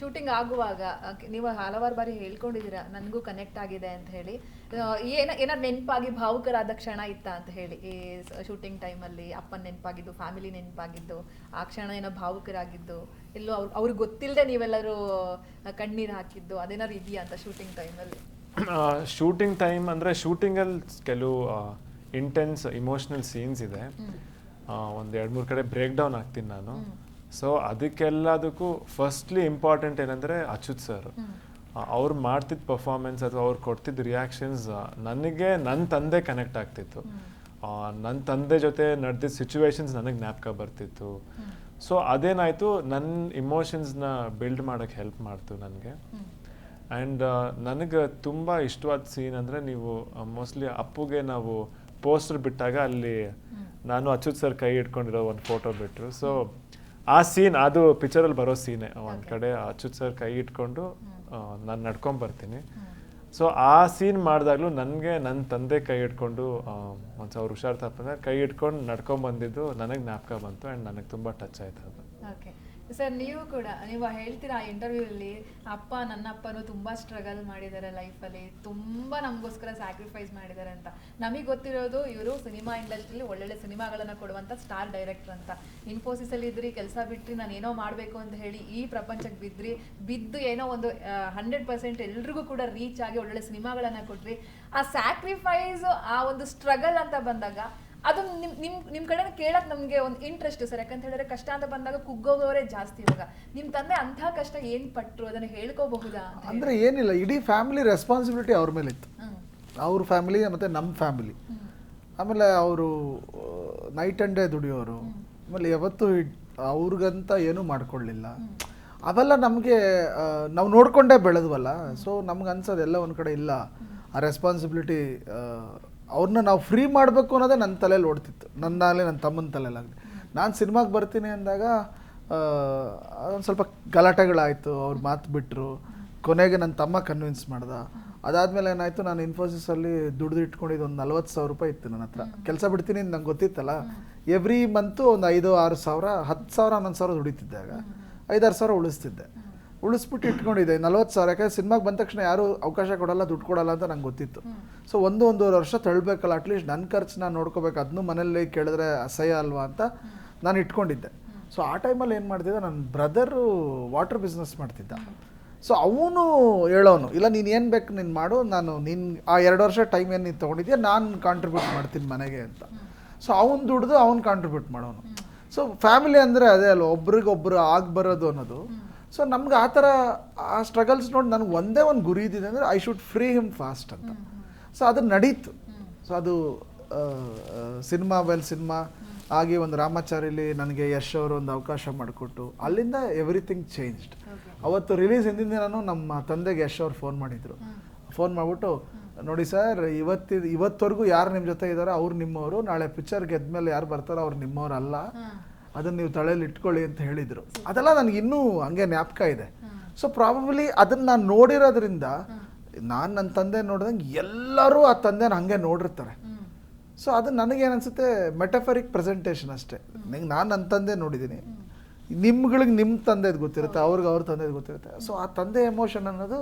Shooting ಆಗುವಾಗ ನೀವು ಹಲವಾರು ಬಾರಿ ಹೇಳ್ಕೊಂಡಿದ್ದೀರಾ ನನಗೂ ಕನೆಕ್ಟ್ ಆಗಿದೆ ಅಂತ ಹೇಳಿ. ಏನ ಏನಾದ್ರು ನೆನಪಾಗಿ ಭಾವುಕರಾದ ಕ್ಷಣ ಇತ್ತ ಅಂತ ಹೇಳಿ ಈ ಶೂಟಿಂಗ್ ಟೈಮಲ್ಲಿ ಅಪ್ಪನ ನೆನಪಾಗಿದ್ದು ಫ್ಯಾಮಿಲಿ ನೆನಪಾಗಿದ್ದು ಆ ಕ್ಷಣ ಏನೋ ಭಾವುಕರಾಗಿದ್ದು ಎಲ್ಲೋ ಅವ್ರು ಅವ್ರಿಗೆ ಗೊತ್ತಿಲ್ಲದೆ ನೀವೆಲ್ಲರೂ ಕಣ್ಣೀರು ಹಾಕಿದ್ದು ಅದೇನಾದ್ರು ಇದೆಯಾ ಅಂತ ಶೂಟಿಂಗ್ ಟೈಮಲ್ಲಿ? ಶೂಟಿಂಗ್ ಟೈಮ್ ಅಂದರೆ ಶೂಟಿಂಗಲ್ಲಿ ಕೆಲವು ಇಂಟೆನ್ಸ್ ಇಮೋಷ್ನಲ್ ಸೀನ್ಸ್ ಇದೆ. ಒಂದು ಎರಡು ಮೂರು ಕಡೆ ಬ್ರೇಕ್ ಡೌನ್ ಆಗ್ತೀನಿ ನಾನು. ಸೊ ಅದಕ್ಕೆಲ್ಲದಕ್ಕೂ ಫಸ್ಟ್ಲಿ ಇಂಪಾರ್ಟೆಂಟ್ ಏನಂದರೆ ಅಚ್ಯುತ್ ಸರ್ ಅವ್ರು ಮಾಡ್ತಿದ್ದ ಪರ್ಫಾರ್ಮೆನ್ಸ್ ಅಥವಾ ಅವ್ರು ಕೊಡ್ತಿದ್ದ ರಿಯಾಕ್ಷನ್ಸ್ ನನಗೆ ನನ್ನ ತಂದೆ ಕನೆಕ್ಟ್ ಆಗ್ತಿತ್ತು. ನನ್ನ ತಂದೆ ಜೊತೆ ನಡೆದಿದ್ದ ಸಿಚುವೇಶನ್ಸ್ ನನಗೆ ಜ್ಞಾಪಕ ಬರ್ತಿತ್ತು. ಸೊ ಅದೇನಾಯಿತು ನನ್ನ ಇಮೋಷನ್ಸ್ನ ಬಿಲ್ಡ್ ಮಾಡೋಕ್ಕೆ ಹೆಲ್ಪ್ ಮಾಡ್ತು ನನಗೆ. ಆ್ಯಂಡ್ ನನಗೆ ತುಂಬ ಇಷ್ಟವಾದ ಸೀನ್ ಅಂದರೆ ನೀವು ಮೋಸ್ಟ್ಲಿ ಅಪ್ಪುಗೆ ನಾವು ಪೋಸ್ಟರ್ ಬಿಟ್ಟಾಗ ಅಲ್ಲಿ ನಾನು ಅಚ್ಯುತ್ ಸರ್ ಕೈ ಇಟ್ಕೊಂಡಿರೋ ಒಂದು ಫೋಟೋ ಬಿಟ್ಟರು ಸೊ ಆ ಸೀನ್ ಅದು ಪಿಕ್ಚರಲ್ಲಿ ಬರೋ ಸೀನೆ ಒಂದು ಕಡೆ ಅಚ್ಯುತ್ ಸರ್ ಕೈ ಇಟ್ಕೊಂಡು ನಾನು ನಡ್ಕೊಂಡ್ ಬರ್ತೀನಿ. ಸೊ ಆ ಸೀನ್ ಮಾಡಿದಾಗಲೂ ನನಗೆ ನನ್ನ ತಂದೆ ಕೈ ಇಟ್ಕೊಂಡು ಒಂದು ಸಾವಿರ ಹುಷಾರ್ ತಪ್ಪಂದ್ರೆ ಕೈ ಇಟ್ಕೊಂಡು ನಡ್ಕೊಂಡ್ ಬಂದಿದ್ದು ನನಗೆ ಜ್ಞಾಪಕ ಬಂತು ಆ್ಯಂಡ್ ನನಗೆ ತುಂಬ ಟಚ್ ಆಯ್ತು ಅದು. ಓಕೆ ಸರ್, ನೀವು ಕೂಡ, ನೀವು ಹೇಳ್ತೀರಾ ಆ ಇಂಟರ್ವ್ಯೂ ಅಲ್ಲಿ ಅಪ್ಪ ನನ್ನ ಅಪ್ಪನು ತುಂಬಾ ಸ್ಟ್ರಗಲ್ ಮಾಡಿದ್ದಾರೆ ಲೈಫಲ್ಲಿ ತುಂಬಾ ನಮಗೋಸ್ಕರ ಸ್ಯಾಕ್ರಿಫೈಸ್ ಮಾಡಿದ್ದಾರೆ ಅಂತ. ನಮಗೆ ಗೊತ್ತಿರೋದು ಇವರು ಸಿನಿಮಾ ಇಂಡಸ್ಟ್ರಿಲಿ ಒಳ್ಳೊಳ್ಳೆ ಸಿನಿಮಾಗಳನ್ನ ಕೊಡುವಂತ ಸ್ಟಾರ್ ಡೈರೆಕ್ಟರ್ ಅಂತ. ಇನ್ಫೋಸಿಸ್ ಅಲ್ಲಿ ಇದ್ರಿ, ಕೆಲಸ ಬಿಟ್ರಿ, ನಾನು ಏನೋ ಮಾಡಬೇಕು ಅಂತ ಹೇಳಿ ಈ ಪ್ರಪಂಚಕ್ಕೆ ಬಿದ್ರಿ, ಬಿದ್ದು ಏನೋ ಒಂದು ಹಂಡ್ರೆಡ್ ಪರ್ಸೆಂಟ್ ಎಲ್ರಿಗೂ ಕೂಡ ರೀಚ್ ಆಗಿ ಒಳ್ಳೊಳ್ಳೆ ಸಿನಿಮಾಗಳನ್ನ ಕೊಟ್ರಿ. ಆ ಸ್ಯಾಕ್ರಿಫೈಸ್ ಆ ಒಂದು ಸ್ಟ್ರಗಲ್ ಅಂತ ಬಂದಾಗ ಅದು ನಿಮ್ ನಿಮ್ ನಿಮ್ ಕಡೆ ಕೇಳಕ್ ನಮ್ಗೆ ಒಂದು ಇಂಟ್ರೆಸ್ಟ್ ಸರ್. ಯಾಕಂತ ಹೇಳಿದ್ರೆ ಕಷ್ಟ ಅಂತ ಬಂದಾಗ ಕುಗ್ಗೋಗೋರೇ ಜಾಸ್ತಿ ಇವಾಗ. ನಿಮ್ ತಂದೆ ಅಂತ ಕಷ್ಟ ಏನ್ ಪಟ್ರು? ಅದನ್ನ ಹೇಳ್ಕೋಬಹುದಾ ಅಂದ್ರೆ ಏನಿಲ್ಲ ಇಡೀ ಫ್ಯಾಮಿಲಿ ರೆಸ್ಪಾನ್ಸಿಬಿಲಿಟಿ ಅವ್ರ ಮೇಲೆ ಇತ್ತು. ಅವ್ರ ಫ್ಯಾಮಿಲಿ ಮತ್ತೆ ನಮ್ಮ ಫ್ಯಾಮಿಲಿ ಆಮೇಲೆ ಅವರು ನೈಟ್ ಅಂಡ್ ಡೇ ದುಡಿಯೋರು. ಆಮೇಲೆ ಯಾವತ್ತು ಅವ್ರಿಗಂತ ಏನೂ ಮಾಡ್ಕೊಳ್ಳಿಲ್ಲ. ಅವೆಲ್ಲ ನಮಗೆ ನಾವು ನೋಡಿಕೊಂಡೇ ಬೆಳೆದ್ವಲ್ಲ ಸೊ ನಮ್ಗೆ ಅನ್ಸೋದು ಎಲ್ಲ ಒಂದು ಕಡೆ ಇಲ್ಲ. ಆ ರೆಸ್ಪಾನ್ಸಿಬಿಲಿಟಿ ಅವ್ರನ್ನ ನಾವು ಫ್ರೀ ಮಾಡಬೇಕು ಅನ್ನೋದೇ ನನ್ನ ತಲೆಯಲ್ಲಿ ಓಡ್ತಿತ್ತು. ನನ್ನಾಗಲಿ ನನ್ನ ತಮ್ಮನ ತಲೆಯಲ್ಲಾಗಲಿ ನಾನು ಸಿನಿಮಾಗೆ ಬರ್ತೀನಿ ಅಂದಾಗ ಒಂದು ಸ್ವಲ್ಪ ಗಲಾಟೆಗಳಾಯಿತು, ಅವ್ರು ಮಾತು ಬಿಟ್ಟರು ಕೊನೆಗೆ ನನ್ನ ತಮ್ಮ ಕನ್ವಿನ್ಸ್ ಮಾಡ್ದ. ಅದಾದಮೇಲೆ ಏನಾಯಿತು, ನಾನು ಇನ್ಫೋಸಿಸಲ್ಲಿ ದುಡ್ದು ಇಟ್ಕೊಂಡಿದ್ದು ಒಂದು ನಲ್ವತ್ತು ಸಾವಿರ ರೂಪಾಯಿ ಇತ್ತು ನನ್ನ ಹತ್ರ. ಕೆಲಸ ಬಿಡ್ತೀನಿ ಅಂತ ನಂಗೆ ಗೊತ್ತಿತ್ತಲ್ಲ. ಎವ್ರಿ ಮಂತು ಒಂದು ಐದು, ಆರು ಸಾವಿರ, ಹತ್ತು ಸಾವಿರ, ಹನ್ನೊಂದು ಸಾವಿರ ದುಡಿತಿದ್ದಾಗ ಐದಾರು ಸಾವಿರ ಉಳಿಸ್ತಿದ್ದೆ. ಉಳಿಸ್ಬಿಟ್ಟು ಇಟ್ಕೊಂಡಿದ್ದೆ ನಲ್ವತ್ತು ಸಾವಿರ. ಯಾಕಂದ್ರೆ ಸಿನಿಮಾಗೆ ಬಂದ ತಕ್ಷಣ ಯಾರು ಅವಕಾಶ ಕೊಡಲ್ಲ ದುಡ್ಡು ಕೊಡಲ್ಲ ಅಂತ ನಂಗೆ ಗೊತ್ತಿತ್ತು. ಸೊ ಒಂದು ಒಂದೂವರೆ ವರ್ಷ ತಳ್ಬೇಕಲ್ಲ ಅಟ್ಲೀಸ್ಟ್ ನನ್ನ ಖರ್ಚು ನಾನು ನೋಡ್ಕೋಬೇಕು ಅದನ್ನು ಮನೇಲಿ ಕೇಳಿದ್ರೆ ಅಸಹ್ಯ ಅಲ್ವಾ ಅಂತ ನಾನು ಇಟ್ಕೊಂಡಿದ್ದೆ. ಸೊ ಆ ಟೈಮಲ್ಲಿ ಏನು ಮಾಡ್ತಿದ್ದೆ ನನ್ನ ಬ್ರದರು ವಾಟರ್ ಬಿಸ್ನೆಸ್ ಮಾಡ್ತಿದ್ದ. ಸೊ ಅವನು ಹೇಳೋನು ಇಲ್ಲ ನೀನು ಏನು ಬೇಕು ನೀನು ಮಾಡು ನಾನು ನಿನ್ನ ಆ ಎರಡು ವರ್ಷ ಟೈಮ್ ಏನು ನೀನು ತೊಗೊಂಡಿದ್ಯಾ ನಾನು ಕಾಂಟ್ರಿಬ್ಯೂಟ್ ಮಾಡ್ತೀನಿ ಮನೆಗೆ ಅಂತ. ಸೊ ಅವ್ನು ದುಡ್ದು ಅವ್ನು ಕಾಂಟ್ರಿಬ್ಯೂಟ್ ಮಾಡೋನು. ಸೊ ಫ್ಯಾಮಿಲಿ ಅಂದರೆ ಅದೇ ಅಲ್ವ ಒಬ್ರಿಗೊಬ್ರು ಆಗಿ ಬರೋದು ಅನ್ನೋದು ಸೊ ನಮ್ಗೆ ಆ ಥರ ಆ ಸ್ಟ್ರಗಲ್ಸ್ ನೋಡಿ ನನಗೆ ಒಂದೇ ಒಂದು ಗುರಿ ಇದ್ದಿದೆ ಅಂದರೆ I should free him fast ಅಂತ. ಸೊ ಅದು ನಡೀತು. ಸೊ ಅದು ಸಿನಿಮಾ ವೆಲ್ ಸಿನಿಮಾ ಆಗಿ ಒಂದು ರಾಮಾಚಾರಿಲಿ ನನಗೆ ಯಶ್ ಅವರು ಒಂದು ಅವಕಾಶ ಮಾಡಿಕೊಟ್ಟು ಅಲ್ಲಿಂದ ಎವ್ರಿಥಿಂಗ್ ಚೇಂಜ್ಡ್ ಅವತ್ತು ರಿಲೀಸ್ ಹಿಂದಿನ ನಾನು ನಮ್ಮ ತಂದೆಗೆ ಯಶ್ ಅವ್ರು ಫೋನ್ ಮಾಡಿದರು. ಫೋನ್ ಮಾಡಿಬಿಟ್ಟು ನೋಡಿ ಸರ್ ಇವತ್ತಿ ಇವತ್ತವರೆಗೂ ಯಾರು ನಿಮ್ಮ ಜೊತೆ ಇದ್ದಾರೋ ಅವ್ರು ನಿಮ್ಮವರು ನಾಳೆ ಪಿಕ್ಚರ್ ಗೆದ್ಮೇಲೆ ಯಾರು ಬರ್ತಾರೋ ಅವ್ರು ನಿಮ್ಮವ್ರು ಅಲ್ಲ ಅದನ್ನ ನೀವು ತಲೆಯಲ್ಲಿ ಇಟ್ಕೊಳ್ಳಿ ಅಂತ ಹೇಳಿದರು. ಅದೆಲ್ಲ ನನಗೆ ಇನ್ನೂ ಹಂಗೆ ಜ್ಞಾಪಕ ಇದೆ. ಸೊ ಪ್ರಾಬಬ್ಲಿ ಅದನ್ನು ನಾನು ನೋಡಿರೋದ್ರಿಂದ ನಾನು ನನ್ನ ತಂದೆ ನೋಡಿದಂಗೆ ಎಲ್ಲರೂ ಆ ತಂದೆನ ಹಂಗೆ ನೋಡಿರ್ತಾರೆ. ಸೊ ಅದು ನನಗೇನು ಅನ್ಸುತ್ತೆ ಮೆಟಫರಿಕ್ ಪ್ರೆಸೆಂಟೇಷನ್ ಅಷ್ಟೇ. ನಂಗೆ ನಾನು ನನ್ನ ತಂದೆ ನೋಡಿದ್ದೀನಿ ನಿಮ್ಗಳಿಗೆ ನಿಮ್ಮ ತಂದೆದು ಗೊತ್ತಿರುತ್ತೆ, ಅವ್ರಿಗೆ ಅವ್ರ ತಂದೆದು ಗೊತ್ತಿರುತ್ತೆ. ಸೊ ಆ ತಂದೆ ಎಮೋಷನ್ ಅನ್ನೋದು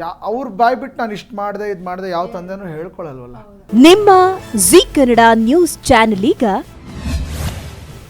ಯಾ, ಅವ್ರ ಬಾಯ್ ಬಿಟ್ಟು ನಾನು ಇಷ್ಟು ಮಾಡಿದೆ, ಇದು ಮಾಡಿದೆ, ಯಾವ ತಂದೆನೂ ಹೇಳ್ಕೊಳ್ಳಲ್ವಲ್ಲ ನಿಮ್ಮ ಜಿ ಕನ್ನಡ ನ್ಯೂಸ್ ಚಾನೆಲ್ ಈಗ